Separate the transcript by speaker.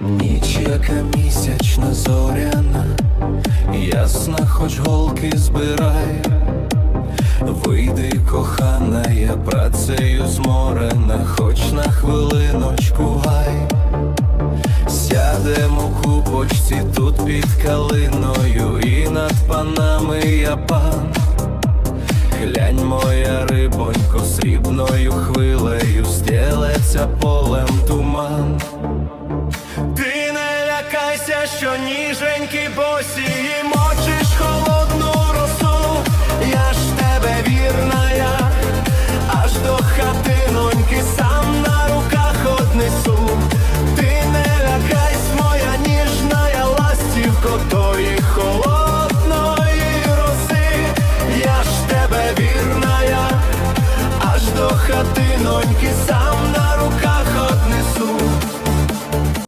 Speaker 1: Ніч, яка місячна зоряна, ясна, хоч голки збирай. Вийди, кохана, я працею зморена, хоч на хвилиночку гай. Сядемо купочці тут під калиною, і над панами я пан. Глянь, моя рибонько, срібною хвилею стелеться полем туман. Що ніженькі босі і мочиш холодну росу. Я ж тебе вірна, я аж до хатиноньки сам на руках однесу. Ти не лякайсь, моя ніжна я ластівко тої холодної роси. Я ж тебе вірна, я аж до хатиноньки сам